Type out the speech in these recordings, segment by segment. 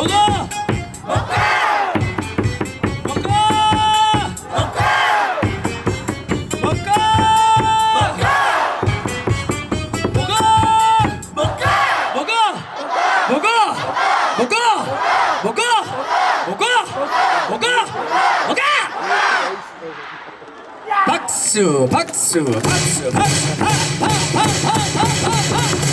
먹어 먹어 먹어 먹어 먹어 먹어 먹어 먹어 먹어 먹어 먹어 먹어 박수 박수 박수 박수 파파파파파파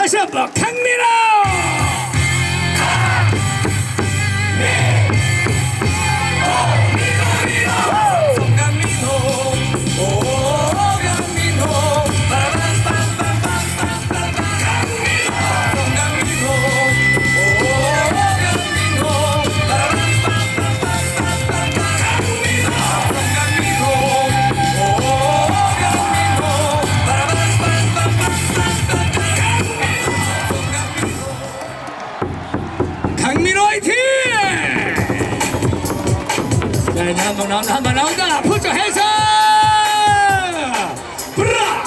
다시 한번 강민호 네, 네, 나이 한번 나온다 한번 나온다. 풀자 해서. 브라.